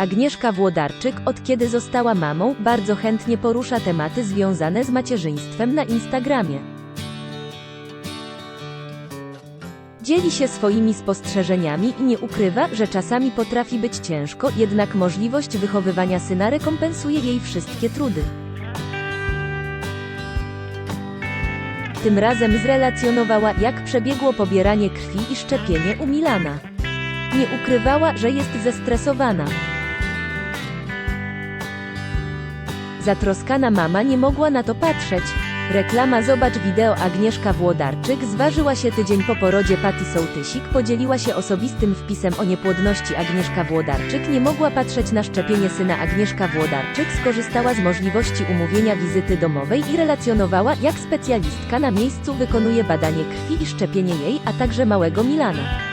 Agnieszka Włodarczyk, od kiedy została mamą, bardzo chętnie porusza tematy związane z macierzyństwem na Instagramie. Dzieli się swoimi spostrzeżeniami i nie ukrywa, że czasami potrafi być ciężko, jednak możliwość wychowywania syna rekompensuje jej wszystkie trudy. Tym razem zrelacjonowała, jak przebiegło pobieranie krwi i szczepienie u Milana. Nie ukrywała, że jest zestresowana. Zatroskana mama nie mogła na to patrzeć. Reklama Zobacz wideo Agnieszka Włodarczyk zważyła się tydzień po porodzie Patti Sołtysik podzieliła się osobistym wpisem o niepłodności Agnieszka Włodarczyk nie mogła patrzeć na szczepienie syna Agnieszka Włodarczyk skorzystała z możliwości umówienia wizyty domowej i relacjonowała jak specjalistka na miejscu wykonuje badanie krwi i szczepienie jej, a także małego Milana.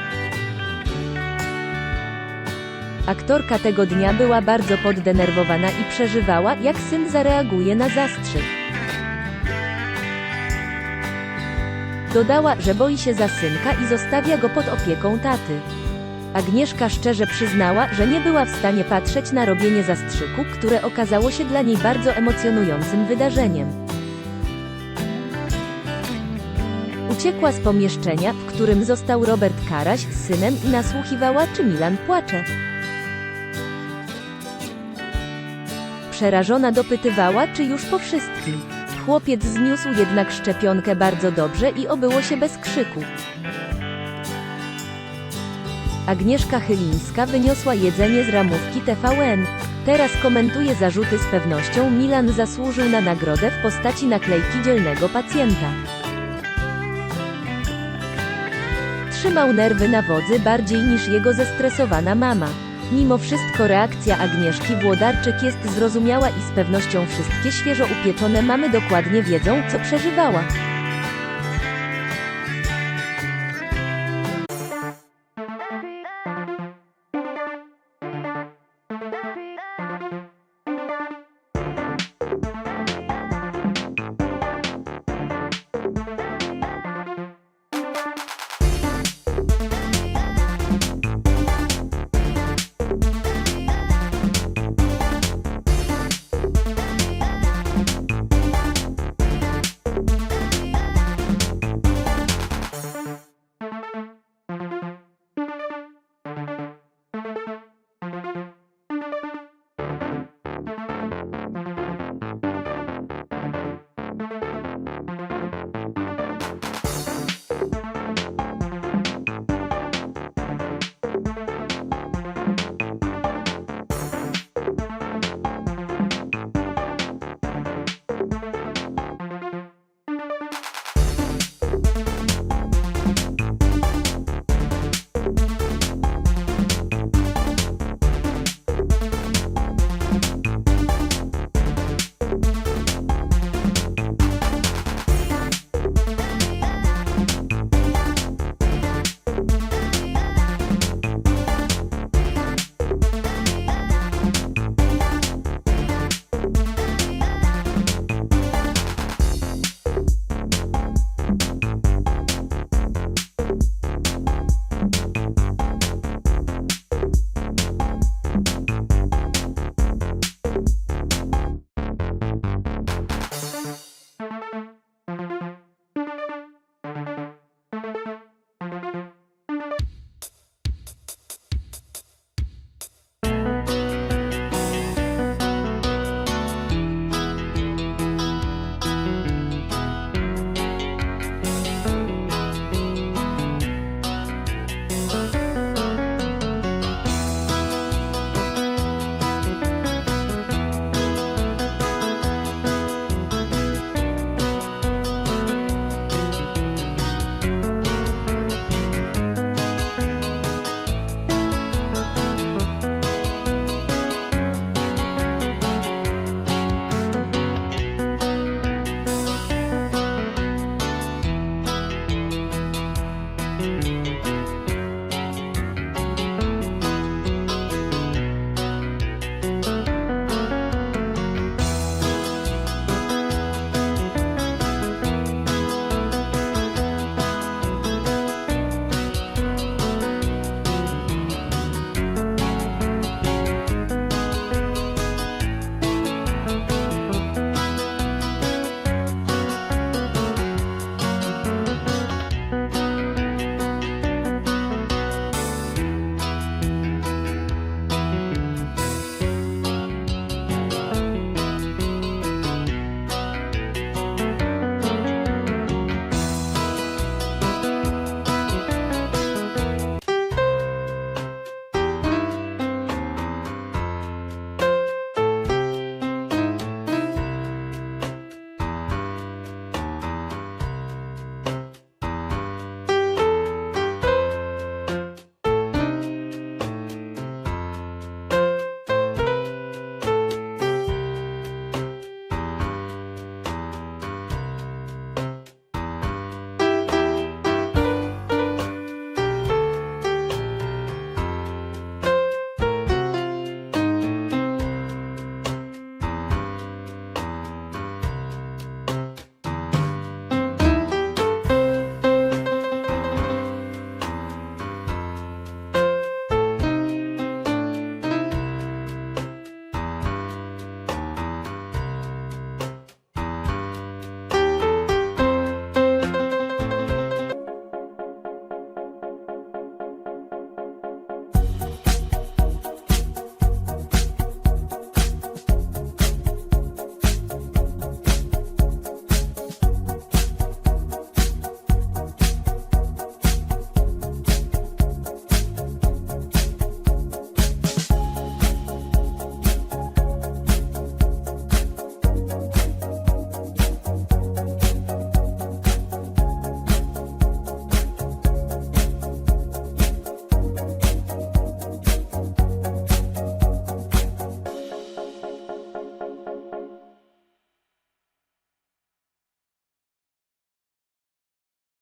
Aktorka tego dnia była bardzo poddenerwowana i przeżywała, jak syn zareaguje na zastrzyk. Dodała, że boi się za synka i zostawia go pod opieką taty. Agnieszka szczerze przyznała, że nie była w stanie patrzeć na robienie zastrzyku, które okazało się dla niej bardzo emocjonującym wydarzeniem. Uciekła z pomieszczenia, w którym został Robert Karaś z synem i nasłuchiwała, czy Milan płacze. Przerażona dopytywała, czy już po wszystkim. Chłopiec zniósł jednak szczepionkę bardzo dobrze i obyło się bez krzyku. Agnieszka Chylińska wyniosła jedzenie z ramówki TVN. Teraz komentuje zarzuty z pewnością Milan zasłużył na nagrodę w postaci naklejki dzielnego pacjenta. Trzymał nerwy na wodzy bardziej niż jego zestresowana mama. Mimo wszystko reakcja Agnieszki Włodarczyk jest zrozumiała i z pewnością wszystkie świeżo upieczone mamy dokładnie wiedzą, co przeżywała.